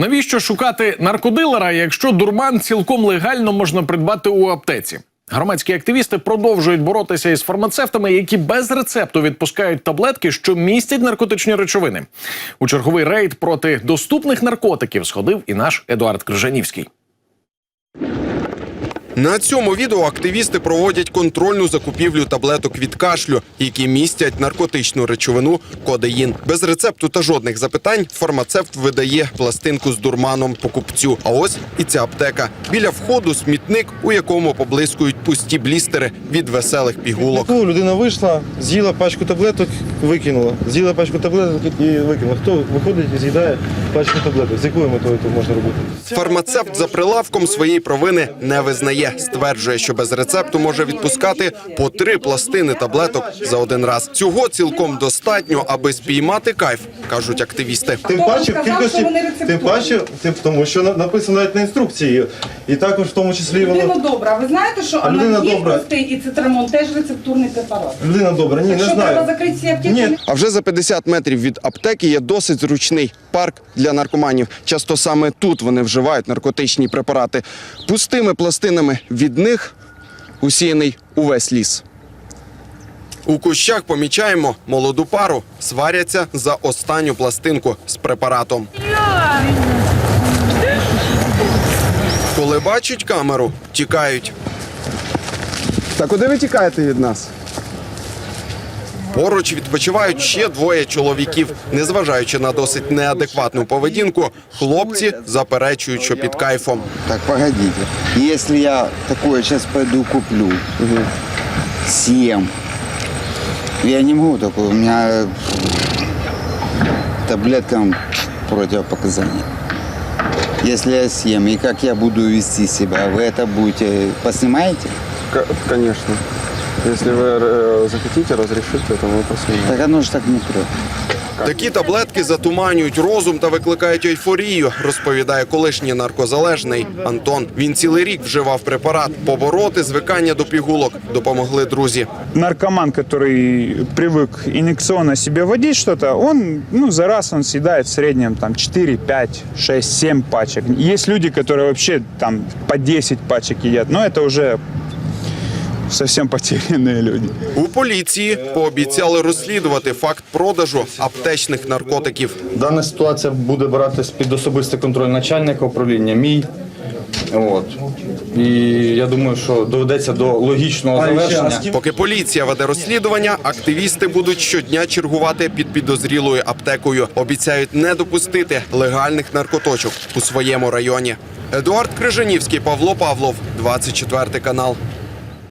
Навіщо шукати наркодилера, якщо дурман цілком легально можна придбати у аптеці? Громадські активісти продовжують боротися із фармацевтами, які без рецепту відпускають таблетки, що містять наркотичні речовини. У черговий рейд проти доступних наркотиків сходив і наш Едуард Крижанівський. На цьому відео активісти проводять контрольну закупівлю таблеток від кашлю, які містять наркотичну речовину кодеїн. Без рецепту та жодних запитань фармацевт видає пластинку з дурманом покупцю. А ось і ця аптека. Біля входу смітник, у якому поблискують пусті блістери від веселих пігулок. Ну, людина вийшла, з'їла пачку таблеток, викинула. З'їла пачку таблеток і викинула. Хто виходить і з'їдає пачку таблеток? З якою метою це можна робити? Фармацевт за прилавком своєї провини не визнає. Стверджує, що без рецепту може відпускати по три пластини таблеток за один раз. Цього цілком достатньо, аби спіймати кайф, кажуть активісти. Тим паче в кількості, що тим паче, тим, тому що написано навіть на інструкції. І також в тому числі Людина воно. добра. Ви знаєте, що А людина анальгін добра. простий і цитрамон теж рецептурний препарат. Людина добра, ні, не Якщо треба знаю. закрити ці аптеки, Ні. А вже за 50 метрів від аптеки є досить зручний парк для наркоманів. Часто саме тут вони вживають наркотичні препарати. Пустими пластинами від них усіяний увесь ліс. У кущах помічаємо молоду пару, сваряться за останню пластинку з препаратом. Коли бачать камеру, тікають. Та куди ви тікаєте від нас? Поруч відпочивають ще двоє чоловіків. Незважаючи на досить неадекватну поведінку, хлопці заперечують, що під кайфом. Так, погодите. Если я такое сейчас пойду куплю, съем, я не могу такое, у меня таблеткам противопоказания. Если я съем, и как я буду вести себя, вы это будете, поснимаете? К- Конечно. Если вы э, захотите, разрешите, то мы посмотрим. Так оно же так не прет. Такі таблетки затуманюють розум та викликають ейфорію, розповідає колишній наркозалежний Антон. Він цілий рік вживав препарат. Побороти звикання до пігулок допомогли друзі. наркоман, который привык инъекционно себе вводить что-то, он, ну, за раз он съедает в среднем там 4, 5, 6, 7 пачек. Есть люди, которые вообще там по 10 пачек едят, но это уже совсем потерянные люди. У поліції пообіцяли розслідувати факт продажу аптечних наркотиків. Дана ситуація буде братись під особистий контроль начальника управління мій. От. І я думаю, що доведеться до логічного завершення. Поки поліція веде розслідування, активісти будуть щодня чергувати під підозрілою аптекою. Обіцяють не допустити легальних наркоточок у своєму районі. Едуард Крижанівський, Павло Павлов, 24 канал.